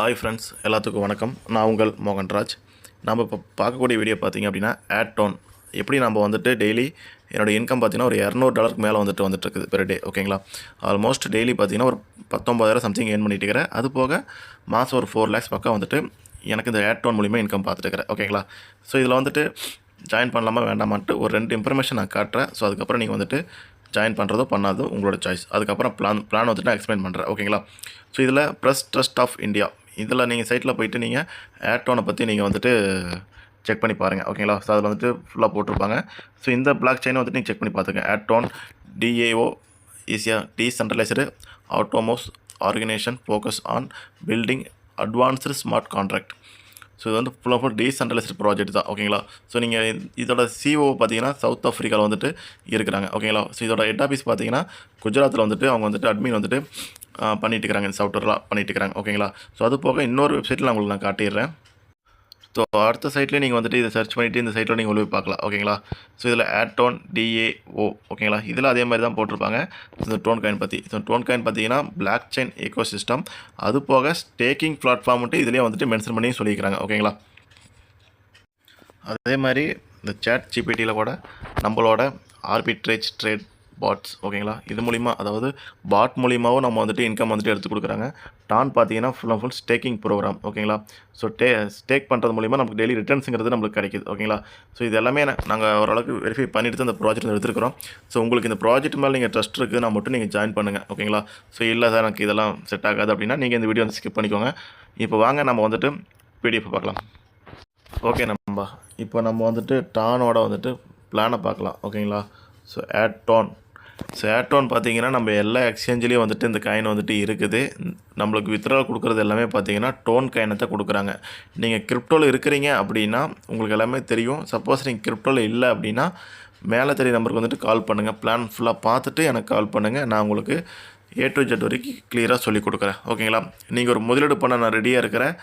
Hi friends எல்லாத்துக்கும் வணக்கம். நான் உங்கள் மோகன்ராஜ். நம்ம இப்போ பார்க்கக்கூடிய வீடியோ பார்த்தீங்க அப்படின்னா ஆட் டோன் எப்படி நம்ம வந்துட்டு டெய்லி என்னோடய இன்கம் பார்த்தீங்கன்னா ஒரு இரநூறு டாலருக்கு மேலே வந்துட்டு வந்துட்டு இருக்குது பெர் டே ஓகேங்களா ஆல்மோஸ்ட் டெய்லி பார்த்தீங்கன்னா ஒரு பத்தொம்பதாயிரம் சம்திங் ஏர்ன் பண்ணிட்டு இருக்கிறேன். அது போக மாதம் ஒரு ஃபோர் லேக்ஸ் பக்கம் வந்துட்டு எனக்கு இந்த ஆட் டோன் மூலிமா இன்கம் பார்த்துட்டு இருக்கிறேன் ஓகேங்களா ஸோ இதில் வந்துட்டு ஜாயின் பண்ணலாமா வேண்டாமான்ட்டு ஒரு ரெண்டு இன்ஃபர்மேஷன் நான் காட்டுறேன். ஸோ அதுக்கப்புறம் நீங்கள் வந்துட்டு ஜாயின் பண்ணுறதோ பண்ணாதோ உங்களோட சாய்ஸ் அதுக்கப்புறம் பிளான் பிளான் வந்துட்டு நான் எக்ஸ்பிளைன் பண்ணுறேன் ஓகேங்களா ஸோ இதில் ப்ரெஸ் ட்ரஸ்ட் ஆஃப் இந்தியா இதில் நீங்கள் சைட்டில் போயிட்டு நீங்கள் ஏர்டோனை பற்றி நீங்கள் வந்துட்டு செக் பண்ணி பாருங்கள் ஓகேங்களா? ஸோ அதில் வந்துட்டு ஃபுல்லாக போட்டிருப்பாங்க. ஸோ இந்த பிளாக் செயினை வந்துட்டு நீங்கள் செக் பண்ணி பார்த்துங்க ஆட்டோன் டிஏஓ ஈஸியாக decentralised autonomous organisation focus on building advanced smart contract so இது வந்து full of full decentralised project தான் ஓகேங்களா ஸோ நீங்கள் இதோட சிஓ பார்த்தீங்கன்னா சவுத் ஆஃப்ரிக்காவில் வந்துட்டு இருக்கிறாங்க ஓகேங்களா ஸோ இதோட ஹெட் ஆஃபீஸ் பார்த்தீங்கன்னா குஜராத்தில் வந்துட்டு அவங்க வந்துட்டு அட்மின் வந்துட்டு பண்ணிட்டு இருக்கிறாங்க இந்த சாஃப்ட்வேர்லாம் பண்ணிட்டு இருக்கிறாங்க ஓகேங்களா ஸோ அது போக இன்னொரு வெப்சைட்டில் நான் உங்களுக்கு நான் காட்டிடுறேன். ஸோ அடுத்த சைட்லேயே நீங்கள் வந்துட்டு இதை சர்ச் பண்ணிவிட்டு இந்த சைட்டில் நீங்கள் உள்ள பார்க்கலாம். ஓகேங்களா ஸோ இதில் ஆட்டோன் டிஏஓ ஓகேங்களா இதில் அதே மாதிரி தான் போட்டிருப்பாங்க. இந்த டோன் காயின் பற்றி ஸோ டோன் காயின் பார்த்தீங்கன்னா பிளாக் செயின் ஏகோ சிஸ்டம் அது போக ஸ்டேக்கிங் பிளாட்ஃபார்ம்ட்டு இதுலேயே வந்துட்டு மென்ஷன் பண்ணி சொல்லியிருக்கிறாங்க. ஓகேங்களா அதே மாதிரி இந்த சேட் ஜிபிடியில் கூட நம்மளோட ஆர்பிட்ரேஜ் ட்ரேட் பாட்ஸ் ஓகேங்களா இது மூலிமா அதாவது பாட் மூலிமாவும் நம்ம வந்துட்டு இன்கம் வந்துட்டு எடுத்து கொடுக்குறாங்க. டான் பார்த்தீங்கன்னா full and full staking program ஓகேங்களா ஸோ டே ஸ்டேக் பண்ணுறது மூலிமா நமக்கு டெய்லி ரிட்டர்ன்ஸுங்கிறது நம்மளுக்கு கிடைக்குது ஓகேங்களா ஸோ இது எல்லாமே நாங்கள் ஓரளவுக்கு வெரிஃபை பண்ணிட்டு தான் இந்த ப்ராஜெக்ட் எடுத்துருக்கிறோம். ஸோ உங்களுக்கு இந்த ப்ராஜெக்ட் மேலே நீங்கள் ட்ரஸ்ட் இருக்குதுன்னா மட்டும் நீங்கள் ஜாயின் பண்ணுங்கள் ஓகேங்களா ஸோ இல்லை சார் எனக்கு இதெல்லாம் செட் ஆகாது அப்படின்னா நீங்கள் இந்த வீடியோ வந்து ஸ்கிப் பண்ணிக்கோங்க. இப்போ வாங்க நம்ம வந்துட்டு பிடிஎஃப் பார்க்கலாம். ஓகே நம்பா இப்போ நம்ம வந்துட்டு டானோட வந்துட்டு பிளானை பார்க்கலாம் ஓகேங்களா ஸோ ஆட் டோன் சேட்டோன் பார்த்தீங்கன்னா நம்ம எல்லா எக்ஸ்சேஞ்சிலையும் வந்துட்டு இந்த காயின் வந்துட்டு இருக்குது. நம்மளுக்கு வித்ட்ரால் கொடுக்குறது எல்லாமே பார்த்தீங்கன்னா டோன் காயினை தான் கொடுக்குறாங்க. நீங்கள் கிரிப்டோவில் இருக்கிறீங்க அப்படின்னா உங்களுக்கு எல்லாமே தெரியும். சப்போஸ் நீங்கள் கிரிப்டோவில் இல்லை அப்படின்னா மேலே தெரிய நம்பருக்கு வந்துட்டு கால் பண்ணுங்கள் பிளான் ஃபுல்லாக பார்த்துட்டு எனக்கு கால் பண்ணுங்கள் நான் உங்களுக்கு ஏ டு ஜெட் வரைக்கும் கிளியராக சொல்லி கொடுக்குறேன். ஓகேங்களா நீங்கள் ஒரு முதலீடு பண்ண நான் ரெடியாக இருக்கிறேன்.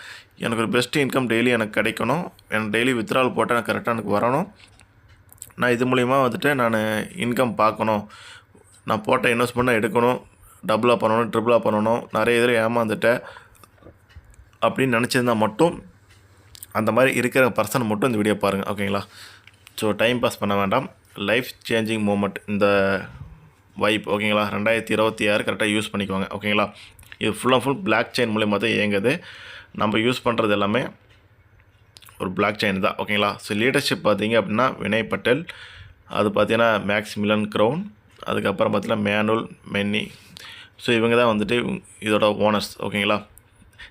எனக்கு ஒரு பெஸ்ட் இன்கம் டெய்லி எனக்கு கிடைக்கணும். எனக்கு டெய்லி வித்ட்ரால் போட்டால் எனக்கு கரெக்டாக எனக்கு வரணும். நான் இது மூலிமா வந்துட்டு நான் இன்கம் பார்க்கணும். நான் போட்ட இன்வெஸ்ட்மெண்ட்டை எடுக்கணும் டபுளாக பண்ணணும் ட்ரிபிளாக பண்ணணும் நிறைய இதில் ஏமாந்துட்டேன். அப்படின்னு நினச்சிருந்தா மட்டும் அந்த மாதிரி இருக்கிற பர்சன் மட்டும் இந்த வீடியோ பாருங்கள் ஓகேங்களா ஸோ டைம் பாஸ் பண்ண வேண்டாம். லைஃப் சேஞ்சிங் மூமெண்ட் இந்த வைப் ஓகேங்களா ரெண்டாயிரத்தி இருபத்தி ஆறு கரெக்டாக யூஸ் பண்ணிக்குவாங்க ஓகேங்களா இது full and full blockchain மூலியமாக தான் இயங்குது. நம்ம யூஸ் பண்ணுறது எல்லாமே ஒரு பிளாக் செயின் தான் ஓகேங்களா ஸோ லீடர்ஷிப் பார்த்தீங்க அப்படின்னா வினய் பட்டேல் அது பார்த்தீங்கன்னா மேக்ஸ் மிலன் க்ரௌன் அதுக்கப்புறம் பார்த்தீங்கன்னா மேனுல் மென்னி. ஸோ இவங்க தான் வந்துட்டு இதோட ஓனர்ஸ் ஓகேங்களா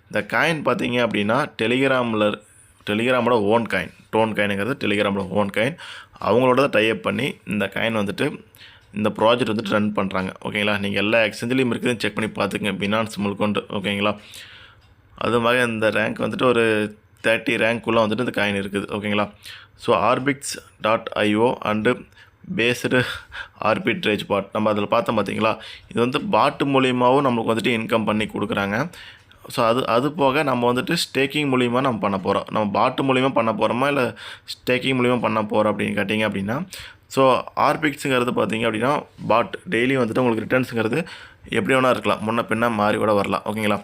இந்த காயின் பார்த்தீங்க அப்படின்னா டெலிகிராமில் டெலிகிராமோட ஓன் காயின் டோன் காயினுங்கிறது டெலிகிராமோட ஓன் காயின் அவங்களோட தான் டைப் பண்ணி இந்த காயின் வந்துட்டு இந்த ப்ராஜெக்ட் வந்துட்டு ரன் பண்ணுறாங்க ஓகேங்களா நீங்கள் எல்லா எக்ஸ்சேஞ்சிலையும் இருக்குதுன்னு செக் பண்ணி பார்த்துங்க பினான்ஸ் முழுக்கொண்டு ஓகேங்களா அது மாதிரி இந்த ரேங்க் வந்துட்டு ஒரு தேர்ட்டி ரேங்க்குள்ளே வந்துட்டு இந்த காயின் இருக்குது ஓகேங்களா so Orbix dot IO and based arbitrage bot நம்ம அதில் பார்த்தோம் பார்த்தீங்களா? இது வந்து பாட்டு மூலியமாகவும் நம்மளுக்கு வந்துட்டு இன்கம் பண்ணி கொடுக்குறாங்க. ஸோ அது அது போக நம்ம வந்துட்டு ஸ்டேக்கிங் மூலிமா நம்ம பண்ண போகிறோம் நம்ம பாட்டு மூலிமா பண்ண போகிறோமா இல்லை ஸ்டேக்கிங் மூலிமா பண்ண போகிறோம் அப்படின்னு கேட்டிங்க அப்படின்னா ஸோ ஆர்பிக்ஸுங்கிறது பார்த்தீங்க அப்படின்னா பாட் டெய்லி வந்துட்டு உங்களுக்கு ரிட்டர்ன்ஸுங்கிறது எப்படி வேணால் இருக்கலாம். முன்ன பின்ன மாறி கூட வரலாம். ஓகேங்களா?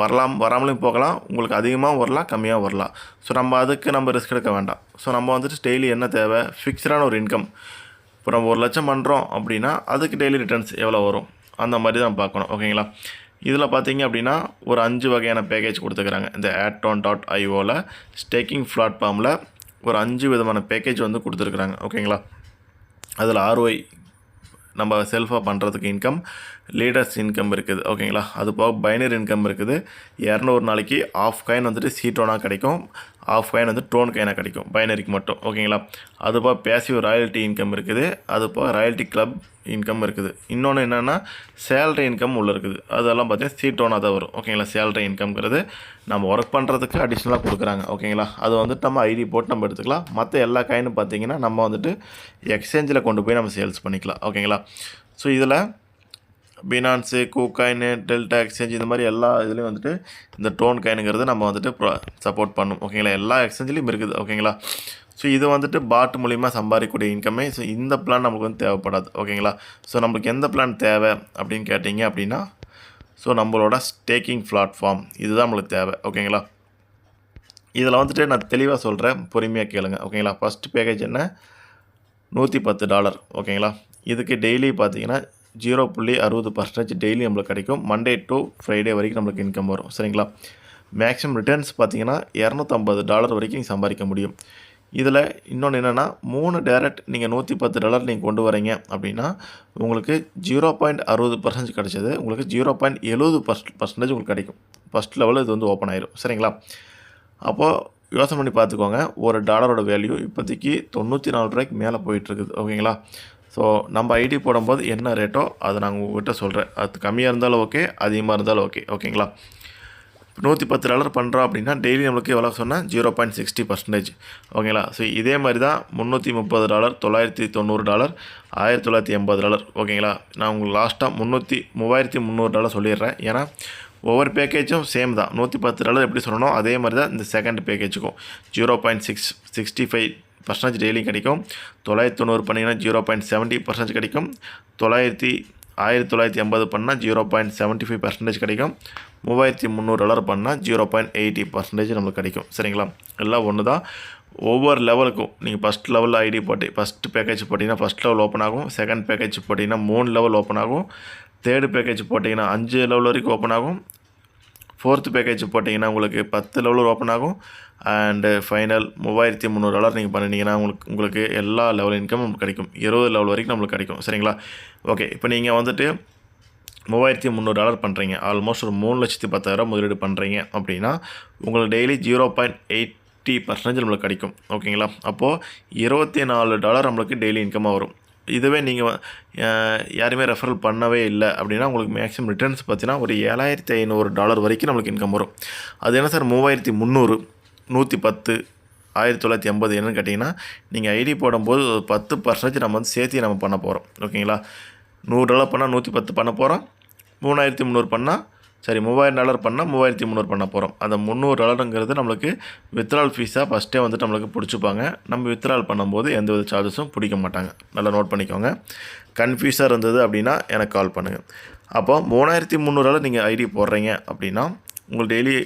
வரலாம் வராமலும் போகலாம். உங்களுக்கு அதிகமாக வரலாம் கம்மியாக வரலாம். ஸோ நம்ம அதுக்கு நம்ம ரிஸ்க் எடுக்க வேண்டாம். ஸோ நம்ம வந்துட்டு டெய்லி என்ன தேவை? ஃபிக்ஸ்டான ஒரு இன்கம் இப்போ நம்ம ஒரு லட்சம் பண்ணுறோம் அப்படின்னா அதுக்கு டெய்லி ரிட்டர்ன்ஸ் எவ்வளோ வரும்? அந்த மாதிரி தான் பார்க்கணும். ஓகேங்களா இதில் பார்த்தீங்க அப்படின்னா ஒரு அஞ்சு வகையான பேக்கேஜ் கொடுத்துக்கிறாங்க இந்த ஆட்டோன் டாட் ஐஓவில் ஸ்டேக்கிங் பிளாட்ஃபார்மில் ஒரு அஞ்சு விதமான பேக்கேஜ் வந்து கொடுத்துருக்குறாங்க. ஓகேங்களா அதில் ஆர்ஒய் நம்ம செல்ஃபாக பண்ணுறதுக்கு இன்கம் லீடர்ஸ் இன்கம் இருக்குது. ஓகேங்களா அது போக பைனர் இன்கம் இருக்குது. இரநூறு நாளைக்கு ஆஃப் காயின் வந்துட்டு சீட்டோனாக கிடைக்கும். ஆஃப் காயின் வந்து டோன் காயினாக கிடைக்கும். பைனரிக்கு மட்டும் ஓகேங்களா அதுபோக பேசிவ் ராயல்ட்டி இன்கம் இருக்குது. அதுபோக ராயல்ட்டி கிளப் இன்கம் இருக்குது. இன்னொன்று என்னென்னா சேலரி இன்கம் உள்ளே இருக்குது. அதெல்லாம் பார்த்தீங்கன்னா சீட்டோனாக தான் வரும் ஓகேங்களா சேலரி இன்கம்ங்கிறது நம்ம ஒர்க் பண்ணுறதுக்கு அடிஷ்னலாக கொடுக்குறாங்க ஓகேங்களா அது வந்துட்டு நம்ம ஐடி போட்டு நம்ம எடுத்துக்கலாம். மற்ற எல்லா காயினும் பார்த்தீங்கன்னா நம்ம வந்துட்டு எக்ஸ்சேஞ்சில் கொண்டு போய் நம்ம சேல்ஸ் பண்ணிக்கலாம் ஓகேங்களா ஸோ இதில் பினான்ஸு கூகாயின் டெல்டா எக்ஸ்சேஞ்ச் இந்த மாதிரி எல்லா இதுலேயும் வந்துட்டு இந்த டோன் காயினுங்கிறது நம்ம வந்துட்டு சப்போர்ட் பண்ணும். ஓகேங்களா எல்லா எக்ஸ்சேஞ்சிலையும் இருக்குது. ஓகேங்களா ஸோ இது வந்துட்டு பாட் மூலிமா சம்பாதிக்கக்கூடிய இன்கம்மே ஸோ இந்த பிளான் நமக்கு வந்து தேவைப்படாது. ஓகேங்களா ஸோ நம்மளுக்கு எந்த பிளான் தேவை அப்படின்னு கேட்டிங்க அப்படின்னா ஸோ நம்மளோட ஸ்டேக்கிங் பிளாட்ஃபார்ம் இதுதான் நம்மளுக்கு தேவை. ஓகேங்களா இதில் வந்துட்டு நான் தெளிவாக சொல்கிறேன் பொறுமையாக கேளுங்க. ஓகேங்களா ஃபஸ்ட் பேக்கேஜ் என்ன? நூற்றி பத்து டாலர் ஓகேங்களா இதுக்கு டெய்லி பார்த்தீங்கன்னா ஜீரோ புள்ளி அறுபது பர்சன்டேஜ் டெய்லி நம்மளுக்கு கிடைக்கும். மண்டே டு ஃப்ரைடே வரைக்கும் நம்மளுக்கு இன்கம் வரும். சரிங்களா? மேக்ஸிமம் ரிட்டர்ன்ஸ் பார்த்தீங்கன்னா இரநூத்தம்பது டாலர் வரைக்கும் நீங்கள் சம்பாதிக்க முடியும். இதில் இன்னொன்று என்னென்னா மூணு டேரக்ட் நீங்கள் நூற்றி பத்து டாலர் நீங்கள் கொண்டு வரீங்க அப்படின்னா உங்களுக்கு ஜீரோ பாயிண்ட் அறுபது பர்சன்டேஜ் கிடச்சது. உங்களுக்கு ஜீரோ பாயிண்ட் எழுபது பர்ஸ் பர்சன்டேஜ் உங்களுக்கு கிடைக்கும். ஃபஸ்ட் லெவலில் இது வந்து ஓப்பன் ஆயிரும். சரிங்களா? அப்போது யோசனை பண்ணி பார்த்துக்கோங்க. ஒரு டாலரோட வேல்யூ இப்போதைக்கு தொண்ணூற்றி நாலு ரூபாய்க்கு மேலே போயிட்டுருக்குது ஓகேங்களா? ஸோ நம்ம ஐடி போடும்போது என்ன ரேட்டோ அதை நான் உங்கள்கிட்ட சொல்கிறேன் அது கம்மியாக இருந்தாலும் ஓகே அதிகமாக இருந்தாலும் ஓகே ஓகேங்களா நூற்றி பத்து டாலர் பண்ணுறோம் அப்படின்னா டெய்லி நம்மளுக்கு எவ்வளோ சொன்னால் ஜீரோ பாயிண்ட் சிக்ஸ்டி பர்சன்டேஜ் ஓகேங்களா ஸோ இதே மாதிரி தான் முந்நூற்றி முப்பது டாலர் தொள்ளாயிரத்தி தொண்ணூறு டாலர் ஆயிரத்தி தொள்ளாயிரத்தி எண்பது டாலர் ஓகேங்களா நான் உங்களுக்கு லாஸ்ட்டாக முந்நூற்றி மூவாயிரத்தி முந்நூறு டாலர் சொல்லிடுறேன். ஏன்னா ஒவ்வொரு பேக்கேஜும் சேம் தான். நூற்றி பத்து டாலர் எப்படி சொல்லணும் அதே மாதிரி தான் இந்த second பேக்கேஜுக்கும் zero point six sixty five percentage daily கிடைக்கும். தொள்ளாயிரத்தி தொண்ணூறு பண்ணிங்கன்னா ஜீரோ பாயிண்ட் செவன்ட்டி பர்சன்டேஜ் கிடைக்கும். தொள்ளாயிரத்தி ஆயிரத்தி தொள்ளாயிரத்தி எண்பது பண்ணால் zero point seventy five percentage கிடைக்கும். மூவாயிரத்தி முந்நூறு டாலர் பண்ணால் ஜீரோ பாயிண்ட் எயிட்டி பர்சன்டேஜ் நம்மளுக்கு கிடைக்கும். சரிங்களா? எல்லாம் ஒன்று தான். ஒவ்வொரு லெவலுக்கும் நீங்கள் ஃபஸ்ட் லெவலில் ஐடி போட்டி ஃபஸ்ட் பேக்கேஜ் போட்டிங்கன்னா ஃபஸ்ட் லெவல் ஓப்பன் ஆகும். செகண்ட் பேக்கேஜ் போட்டிங்கன்னா மூணு லெவல் ஓப்பன் ஆகும். தேர்டு பேக்கேஜ் போட்டிங்கன்னா அஞ்சு லெவல் வரைக்கும் ஓப்பன் ஆகும். ஃபோர்த்து பேக்கேஜ் போட்டிங்கன்னா உங்களுக்கு பத்து லெவலில் ஓப்பன் ஆகும். அண்டு ஃபைனல் மூவாயிரத்தி முந்நூறு டாலர் நீங்கள் பண்ணிட்டீங்கன்னா உங்களுக்கு உங்களுக்கு எல்லா லெவல் இன்கம் நமக்கு கிடைக்கும். இருபது லெவல் வரைக்கும் நம்மளுக்கு கிடைக்கும். சரிங்களா? ஓகே இப்போ நீங்கள் வந்துட்டு மூவாயிரத்தி முந்நூறு டாலர் பண்ணுறீங்க ஆல்மோஸ்ட் ஒரு மூணு லட்சத்தி பத்தாயிரம் முதலீடு பண்ணுறீங்க அப்படின்னா உங்களுக்கு daily zero point eighty percentage நம்மளுக்கு கிடைக்கும். ஓகேங்களா அப்போது இருபத்தி நாலு டாலர் நம்மளுக்கு டெய்லி இன்கமாக வரும். இதுவே நீங்கள் யாருமே ரெஃபரல் பண்ணவே இல்லை அப்படின்னா உங்களுக்கு மேக்ஸிமம் ரிட்டர்ன்ஸ் பார்த்தீங்கன்னா ஒரு ஏழாயிரத்தி ஐநூறு டாலர் வரைக்கும் நம்மளுக்கு இன்கம் வரும். அது என்ன சார்? மூவாயிரத்தி முந்நூறு நூற்றி பத்து ஆயிரத்தி தொள்ளாயிரத்தி எண்பது என்னென்னு கேட்டிங்கன்னா நீங்கள் ஐடி போடும்போது ஒரு பத்து பர்சன்டேஜ் நம்ம வந்து சேர்த்து நம்ம பண்ண போகிறோம் ஓகேங்களா? நூறு டாலர் பண்ணால் நூற்றி பத்து பண்ண போகிறோம் மூணாயிரத்தி முந்நூறு பண்ணால் சரி மூவாயிரம் டாலர் பண்ணால் மூவாயிரத்தி முந்நூறு பண்ண போகிறோம் அந்த முந்நூறு டாலருங்கிறது நம்மளுக்கு வித்ரால் ஃபீஸாக ஃபஸ்ட்டே வந்துட்டு நம்மளுக்கு பிடிச்சிப்பாங்க. நம்ம வித்ரால் பண்ணும்போது எந்த வித சார்ஜஸும் பிடிக்க மாட்டாங்க. நல்லா நோட் பண்ணிக்கோங்க. கன்ஃபியூஸாக இருந்தது அப்படின்னா எனக்கு கால் பண்ணுங்கள் அப்போ மூணாயிரத்தி முந்நூறால் நீங்கள் ஐடி போடுறீங்க அப்படின்னா உங்களுக்கு daily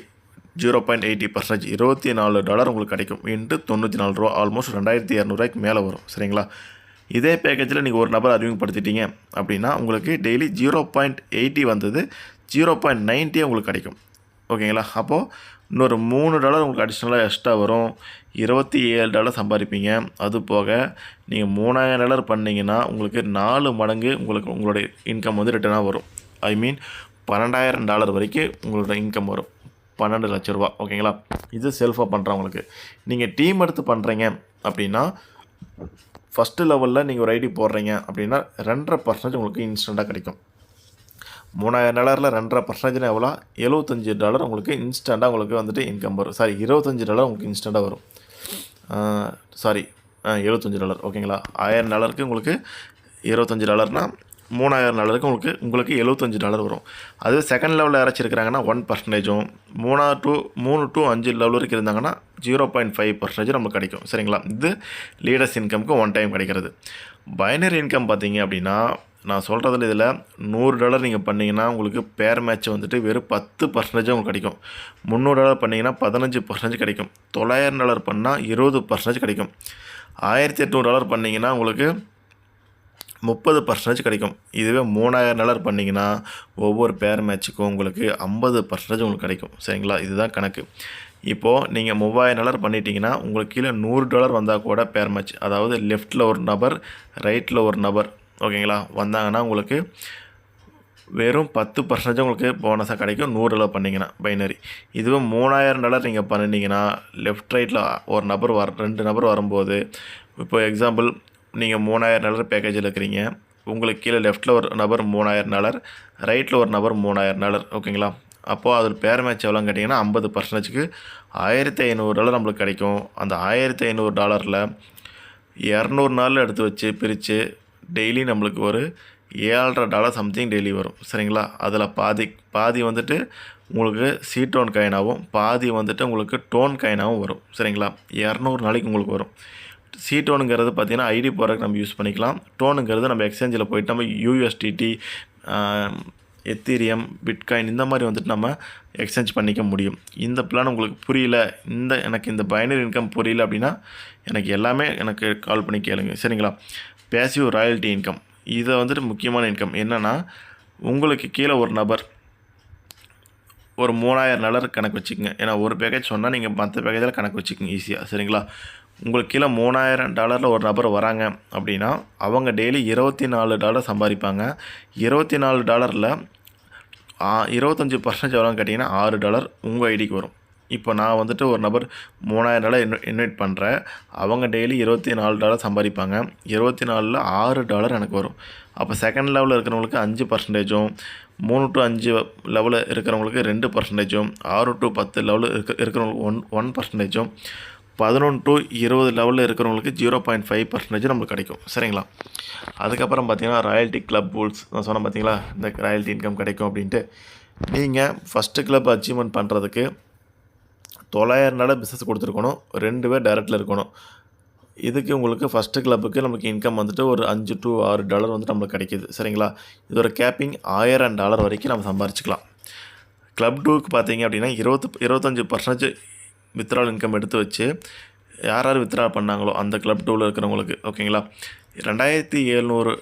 zero point eighty percentage இருபத்தி நாலு டாலர் உங்களுக்கு கிடைக்கும். இன்ட்டு தொண்ணூற்றி நாலு ரூபா ஆல்மோஸ்ட் ரெண்டாயிரத்தி இரநூறுவாய்க்கு மேலே வரும். சரிங்களா? இதே பேக்கேஜில் நீங்கள் ஒரு நபர் அறிமுகப்படுத்திட்டீங்க அப்படின்னா உங்களுக்கு டெய்லி ஜீரோ பாயிண்ட் எயிட்டி வந்தது. ஜீரோ பாயிண்ட் நைன்ட்டியே உங்களுக்கு கிடைக்கும். ஓகேங்களா? அப்போது இன்னொரு மூணு டாலர் உங்களுக்கு அடிஷ்னலாக எக்ஸ்ட்ரா வரும். இருபத்தி ஏழு டாலர் சம்பாதிப்பீங்க. அது போக நீங்கள் மூணாயிரம் டாலர் பண்ணிங்கன்னா உங்களுக்கு நாலு மடங்கு உங்களுக்கு உங்களுடைய இன்கம் வந்து ரிட்டர்னாக வரும். ஐ மீன் பன்னெண்டாயிரம் டாலர் வரைக்கும் உங்களோட இன்கம் வரும். பன்னெண்டு லட்ச ரூபா. ஓகேங்களா? இது செல்ஃபாக பண்ணுறவங்களுக்கு நீங்கள் டீம் எடுத்து பண்ணுறீங்க அப்படின்னா ஃபஸ்ட்டு லெவலில் நீங்கள் ஒரு ஐடி போடுறீங்க அப்படின்னா ரெண்டரை பர்சன்டேஜ் உங்களுக்கு இன்ஸ்டண்ட்டாக கிடைக்கும். மூணாயிரம் டாலரில் ரெண்டரை பர்சன்டேஜ்னா எவ்வளோ? எழுபத்தஞ்சி டாலர் உங்களுக்கு இன்ஸ்டண்ட்டாக உங்களுக்கு வந்துட்டு இன்கம் வரும். சாரி இருபத்தஞ்சி டாலர் உங்களுக்கு இன்ஸ்டண்ட்டாக வரும். சாரி எழுபத்தஞ்சி டாலர். ஓகேங்களா ஆயிரம் டாலருக்கு உங்களுக்கு இருபத்தஞ்சி டாலர்னால் மூணாயிரம் டாலருக்கு உங்களுக்கு உங்களுக்கு எழுபத்தஞ்சி டாலர் வரும். அது செகண்ட் லெவலில் யாராச்சும் இருக்கிறாங்கன்னா ஒன் பர்சன்டேஜும் மூணா டு மூணு டு அஞ்சு லெவல் வரைக்கும் இருந்தாங்கன்னா ஜீரோ பாயிண்ட் ஃபைவ் பர்சன்டேஜ் நமக்கு கிடைக்கும். சரிங்களா? இது லீடர்ஸ் இன்கம்க்கு ஒன் டைம் கிடைக்கிறது. பைனரி இன்கம் பார்த்தீங்க அப்படின்னா நான் சொல்கிறதுல இதில் நூறு டாலர் நீங்கள் பண்ணிங்கன்னா உங்களுக்கு பேர் மேட்ச் வந்துட்டு வெறும் பத்து பர்சன்டேஜ் உங்களுக்கு கிடைக்கும். முந்நூறு டாலர் பண்ணிங்கன்னா பதினஞ்சு பர்சன்டேஜ் கிடைக்கும். தொள்ளாயிரம் டாலர் பண்ணால் இருபது பர்சன்டேஜ் கிடைக்கும். ஆயிரத்தி எட்நூறு டாலர் பண்ணிங்கன்னா உங்களுக்கு முப்பது பர்சன்டேஜ் கிடைக்கும். இதுவே மூணாயிரம் டாலர் பண்ணிங்கன்னா ஒவ்வொரு பேர் மேட்ச்சுக்கும் உங்களுக்கு ஐம்பது பர்சன்டேஜ் உங்களுக்கு கிடைக்கும். சரிங்களா? இதுதான் கணக்கு. இப்போது நீங்கள் மூவாயிரம் டாலர் பண்ணிட்டீங்கன்னா உங்களுக்கு கீழே நூறு டாலர் வந்தால் கூட பேர் மேட்ச் அதாவது லெஃப்ட்டில் ஒரு நபர் ரைட்டில் ஒரு நபர். ஓகேங்களா? வந்தாங்கன்னா உங்களுக்கு வெறும் பத்து பர்சன்டேஜ் உங்களுக்கு போனஸாக கிடைக்கும். நூறு டாலர் பண்ணிங்கன்னா பைனரி இதுவே மூணாயிரம் டாலர் நீங்கள் பண்ணிட்டீங்கன்னா லெஃப்ட் ரைட்டில் ஒரு நபர் வர ரெண்டு நபர் வரும்போது இப்போ எக்ஸாம்பிள் நீங்கள் மூணாயிரம் டாலர் பேக்கேஜில் இருக்கிறீங்க. உங்களுக்கு கீழே லெஃப்ட்டில் ஒரு நபர் மூணாயிரம் டாலர் ரைட்டில் ஒரு நபர் மூணாயிரம் டாலர் ஓகேங்களா? அப்போது அதில் பேர் மேட்ச் எவ்வளோன்னு கேட்டிங்கன்னா ஐம்பது பர்சன்டேஜுக்கு ஆயிரத்தி ஐநூறு டாலர் நம்மளுக்கு கிடைக்கும். அந்த ஆயிரத்தி ஐநூறு டாலரில் இரநூறு நாள் எடுத்து வச்சு பிரித்து டெய்லி நம்மளுக்கு ஒரு ஏழரை டாலர் சம்திங் டெய்லி வரும். சரிங்களா? அதில் பாதி பாதி வந்துட்டு உங்களுக்கு சீ டோன் காயினாகவும் பாதி வந்துட்டு உங்களுக்கு டோன் காயினாகவும் வரும். சரிங்களா? இரநூறு நாளைக்கு உங்களுக்கு வரும். சி டோனுங்கிறது பார்த்திங்கன்னா ஐடி ப்ராடக்ட் நம்ம யூஸ் பண்ணிக்கலாம். டோனுங்கிறது நம்ம எக்ஸ்சேஞ்சில் போயிட்டு நம்ம யூஎஸ்டிடி எத்தீரியம் பிட்காயின் இந்த மாதிரி வந்துட்டு நம்ம எக்ஸ்சேஞ்ச் பண்ணிக்க முடியும். இந்த பிளான் உங்களுக்கு புரியல இந்த எனக்கு இந்த பைனரி இன்கம் புரியல அப்படின்னா எனக்கு எல்லாமே எனக்கு கால் பண்ணி கேளுங்க. சரிங்களா? பேசிவ் ராயல்ட்டி இன்கம் இதை வந்துட்டு முக்கியமான இன்கம் என்னென்னா உங்களுக்கு கீழே ஒரு நபர் ஒரு மூணாயிரம் டாலர் கணக்கு வச்சுக்கோங்க. ஏன்னா ஒரு பேக்கேஜ் சொன்னால் நீங்கள் மற்ற பேக்கேஜில் கணக்கு வச்சுக்கோங்க ஈஸியாக சரிங்களா? உங்களுக்கு கீழே மூணாயிரம் டாலரில் ஒரு நபர் வராங்க அப்படின்னா அவங்க டெய்லி இருபத்தி நாலு டாலர் சம்பாதிப்பாங்க இருபத்தி நாலு டாலரில் இருபத்தஞ்சி பர்சன்டேஜ் எவ்வளோன்னு கேட்டிங்கன்னா ஆறு டாலர் உங்கள் ஐடிக்கு வரும். இப்போ நான் வந்துட்டு ஒரு நபர் மூணாயிரம் டாலர் இன்வெ இன்வைட் பண்ணுறேன் அவங்க டெய்லி இருபத்தி நாலு டாலர் சம்பாதிப்பாங்க. இருபத்தி நாலில் ஆறு டாலர் எனக்கு வரும். அப்போ செகண்ட் லெவலில் இருக்கிறவங்களுக்கு அஞ்சு பர்சன்டேஜும் மூணு டு அஞ்சு லெவலில் இருக்கிறவங்களுக்கு ரெண்டு பர்சன்டேஜும் ஆறு டு பத்து லெவலில் இருக்க இருக்கிறவங்களுக்கு ஒன் ஒன் பர்சன்டேஜும் பதினொன்று டு இருபது லெவலில் இருக்கிறவங்களுக்கு ஜீரோ பாயிண்ட் ஃபைவ் பர்சன்டேஜ் நம்மளுக்கு கிடைக்கும். சரிங்களா? அதுக்கப்புறம் பார்த்தீங்கன்னா ராயல்ட்டி கிளப் ரூல்ஸ் நான் சொன்னேன் பார்த்தீங்களா? இந்த ராயல்ட்டி இன்கம் கிடைக்கும் அப்படின்ட்டு. நீங்கள் ஃபஸ்ட்டு கிளப் அச்சீவ்மெண்ட் பண்ணுறதுக்கு தொள்ளாயிரம் டாலர் பிஸ்னஸ் கொடுத்துருக்கணும். ரெண்டு பேர் டைரக்டில் இருக்கணும். இதுக்கு உங்களுக்கு ஃபஸ்ட்டு கிளப்புக்கு நமக்கு இன்கம் வந்துட்டு ஒரு அஞ்சு டு ஆறு டாலர் வந்துட்டு நம்மளுக்கு கிடைக்கிது. சரிங்களா? இதோட கேப்பிங் ஆயிரம் டாலர் வரைக்கும் நம்ம சம்பாரிச்சிக்கலாம். கிளப் டூக்கு பார்த்தீங்க அப்படின்னா இருபத்து இருபத்தஞ்சி பர்சன்டேஜ் வித்ட்ரால் இன்கம் எடுத்து வச்சு யார் யார் வித்ட்ரா பண்ணாங்களோ அந்த கிளப் டூவில் இருக்கிறவங்களுக்கு ஓகேங்களா ரெண்டாயிரத்தி எழுநூறு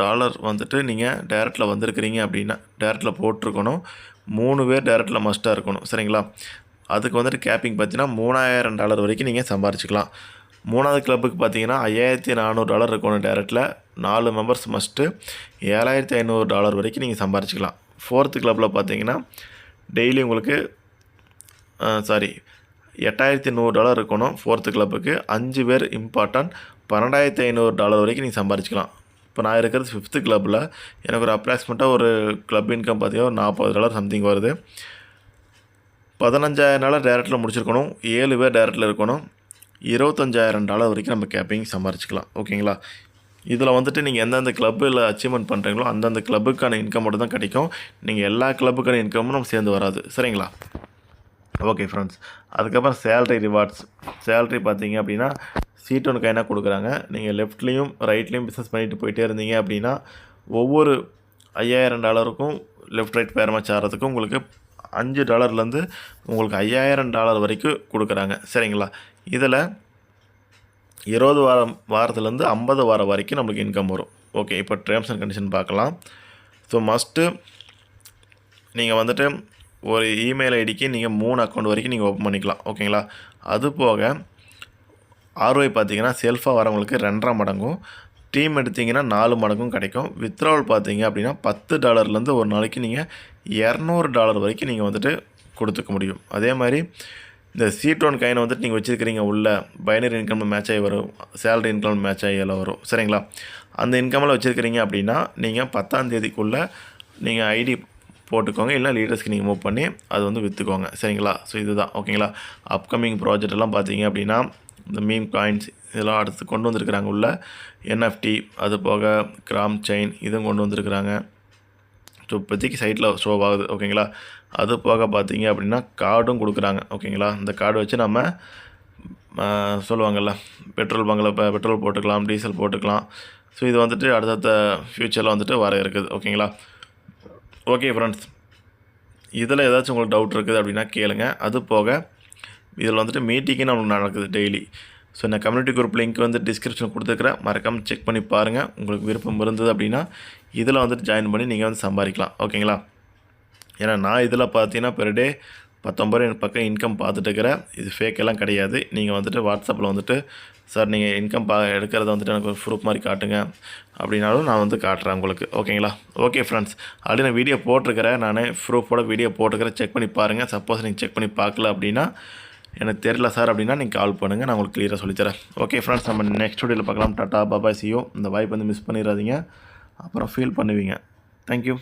டாலர் வந்துட்டு நீங்கள் டேரக்டில் வந்திருக்கிறீங்க அப்படின்னா டேரக்டில் போட்டிருக்கணும். மூணு பேர் டேரக்டில் மஸ்ட்டாக இருக்கணும். சரிங்களா? அதுக்கு வந்துட்டு கேப்பிங் பார்த்தீங்கன்னா மூணாயிரம் டாலர் வரைக்கும் நீங்கள் சம்பாரிச்சிக்கலாம். மூணாவது கிளப்புக்கு பார்த்தீங்கன்னா ஐயாயிரத்தி நானூறு டாலர் இருக்கணும் டேரக்டில் நாலு மெம்பர்ஸ் மஸ்ட்டு ஏழாயிரத்தி ஐநூறு டாலர் வரைக்கும் நீங்கள் சம்பாரிச்சிக்கலாம். ஃபோர்த்து கிளப்பில் பார்த்தீங்கன்னா டெய்லி உங்களுக்கு சாரி எட்டாயிரத்தி நூறு டாலர் இருக்கணும் ஃபோர்த்து கிளப்புக்கு அஞ்சு பேர் இம்பார்ட்டன்ட் பன்னெண்டாயிரத்தி ஐநூறு டாலர் வரைக்கும் நீங்கள் சம்பாரிச்சிக்கலாம். இப்போ நான் இருக்கிறது ஃபிஃப்த்து கிளப்பில் எனக்கு ஒரு அப்ராக்சிமேட்டாக ஒரு கிளப் இன்கம் பார்த்தீங்கன்னா ஒரு நாற்பது டாலர் சம்திங் வருது. பதினஞ்சாயிரம் டாலர் டேரக்டில் முடிச்சிருக்கணும். ஏழு பேர் டேரக்டில் இருக்கணும். இருபத்தஞ்சாயிரம் டாலர் வரைக்கும் நம்ம கேப்பிங் சம்பாரிச்சிக்கலாம். ஓகேங்களா இதில் வந்துட்டு நீங்கள் எந்தெந்த கிளப்பில் அச்சீவ்மெண்ட் பண்ணுறீங்களோ அந்தந்த கிளப்புக்கான இன்கம் மட்டும் தான் கிடைக்கும். நீங்கள் எல்லா கிளப்புக்கான இன்கமும் நம்ம சேர்ந்து வராது. சரிங்களா? ஓகே ஃப்ரெண்ட்ஸ் அதுக்கப்புறம் சேல்ரி ரிவார்ட்ஸ் சேல்ரி பார்த்தீங்க அப்படின்னா சீட் ஒன்று கைனாக கொடுக்குறாங்க. நீங்கள் லெஃப்ட்லேயும் ரைட்லேயும் பிஸ்னஸ் பண்ணிட்டு போயிட்டே இருந்தீங்க அப்படின்னா ஒவ்வொரு ஐயாயிரம் டாலருக்கும் லெஃப்ட் ரைட் பேரமாக ஆகிறதுக்கும் உங்களுக்கு அஞ்சு டாலர்லேருந்து உங்களுக்கு ஐயாயிரம் டாலர் வரைக்கும் கொடுக்குறாங்க. சரிங்களா? இதில் இருபது வாரம் வாரத்துலேருந்து ஐம்பது வாரம் வரைக்கும் நம்மளுக்கு இன்கம் வரும். ஓகே இப்போ டேர்ம்ஸ் அண்ட் கண்டிஷன் பார்க்கலாம். ஸோ மஸ்ட்டு நீங்கள் வந்துட்டு ஒரு இமெயில் ஐடிக்கு நீங்கள் மூணு அக்கௌண்ட் வரைக்கும் நீங்கள் ஓப்பன் பண்ணிக்கலாம். ஓகேங்களா அது போக ஆர்ஒஐ பார்த்தீங்கன்னா செல்ஃபாக வரவங்களுக்கு ரெண்டரை மடங்கும். டீம் எடுத்தீங்கன்னா நாலு மடங்கும் கிடைக்கும். வித்ராவல் பார்த்தீங்க அப்படின்னா பத்து டாலர்லேருந்து ஒரு நாளைக்கு நீங்கள் இரநூறு டாலர் வரைக்கும் நீங்கள் வந்துட்டு கொடுத்துக்க முடியும். அதே மாதிரி இந்த சீட் ஒன் கைனை வந்துட்டு நீங்கள் வச்சுருக்கிறீங்க உள்ள பைனரி இன்கம் மேட்ச் ஆகி வரும் சேலரி இன்கம் மேட்ச் ஆகி எல்லாம் வரும். சரிங்களா? அந்த இன்கமில் வச்சுருக்கிறீங்க அப்படின்னா நீங்கள் பத்தாம் தேதிக்குள்ளே நீங்கள் ஐடி போட்டுக்கோங்க இல்லை லீடர்ஸ்க்கு நீங்கள் மூவ் பண்ணி அது வந்து விற்றுக்கோங்க சரிங்களா? ஸோ இதுதான். ஓகேங்களா அப்கமிங் ப்ராஜெக்ட் எல்லாம் பார்த்தீங்க அப்படின்னா இந்த மீம் காயின்ஸ் இதெல்லாம் அடுத்து கொண்டு வந்திருக்கிறாங்க உள்ள. என்எஃப்டி அது போக கிராம் செயின் இதுவும் கொண்டு வந்திருக்கிறாங்க. ஸோ இப்போதைக்கு சைட்டில் ஷோ ஆகுது ஓகேங்களா அது போக பார்த்தீங்க அப்படின்னா கார்டும் கொடுக்குறாங்க ஓகேங்களா இந்த கார்டு வச்சு நம்ம சொல்லுவாங்கள்ல பெட்ரோல் பங்கில் இப்போ பெட்ரோல் போட்டுக்கலாம் டீசல் போட்டுக்கலாம். ஸோ இது வந்துட்டு அடுத்தடுத்த ஃப்யூச்சரில் வந்துட்டு வர இருக்குது ஓகேங்களா ஓகே ஃப்ரெண்ட்ஸ் இதில் ஏதாச்சும் உங்களுக்கு டவுட் இருக்குது அப்படின்னா கேளுங்க. அது போக இதில் வந்துட்டு மீட்டிங்கு நம்மளுக்கு நடக்குது டெய்லி ஸோ நான் கம்யூனிட்டி குரூப் லிங்க் வந்து டிஸ்கிரிப்ஷன் கொடுத்துருக்குறேன். மறக்காமல் செக் பண்ணி பாருங்கள் உங்களுக்கு விருப்பம் இருந்தது அப்படின்னா இதில் வந்துட்டு ஜாயின் பண்ணி நீங்கள் வந்து சம்பாதிக்கலாம். ஓகேங்களா ஏன்னா நான் இதில் பார்த்தீங்கன்னா பெர் டே பத்தொம்பது எனக்கு பக்கம் இன்கம் பார்த்துட்டு இருக்கிறேன். இது ஃபேக் எல்லாம் கிடையாது. நீங்கள் வந்துட்டு வாட்ஸ்அப்பில் வந்துட்டு சார் நீங்கள் இன்கம் பா எடுக்கிறத வந்துட்டு எனக்கு ஒரு ப்ரூஃப் மாதிரி காட்டுங்க. அப்படின்னாலும் நான் வந்து காட்டுறேன் உங்களுக்கு. ஓகேங்களா ஓகே ஃப்ரெண்ட்ஸ் அப்படி நான் வீடியோ போட்டிருக்கிறேன். நான் ப்ரூஃபோட வீடியோ போட்டுக்கிறேன் செக் பண்ணி பாருங்கள் சப்போஸ் நீங்கள் செக் பண்ணி பார்க்கல அப்படின்னா எனக்கு தெரியல சார் அப்படின்னா நீங்கள் கால் பண்ணுங்கள் நான் உங்களுக்கு க்ளியராக சொல்லித்தரேன் ஓகே ஃப்ரெண்ட்ஸ் நம்ம நெக்ஸ்ட் வீடியோவில் பார்க்கலாம். டாட்டா பாபாய் சியோ இந்த வாய்ப்பு வந்து மிஸ் பண்ணிடாதீங்க. அப்புறம் ஃபீல் பண்ணுவீங்க. தேங்க்யூ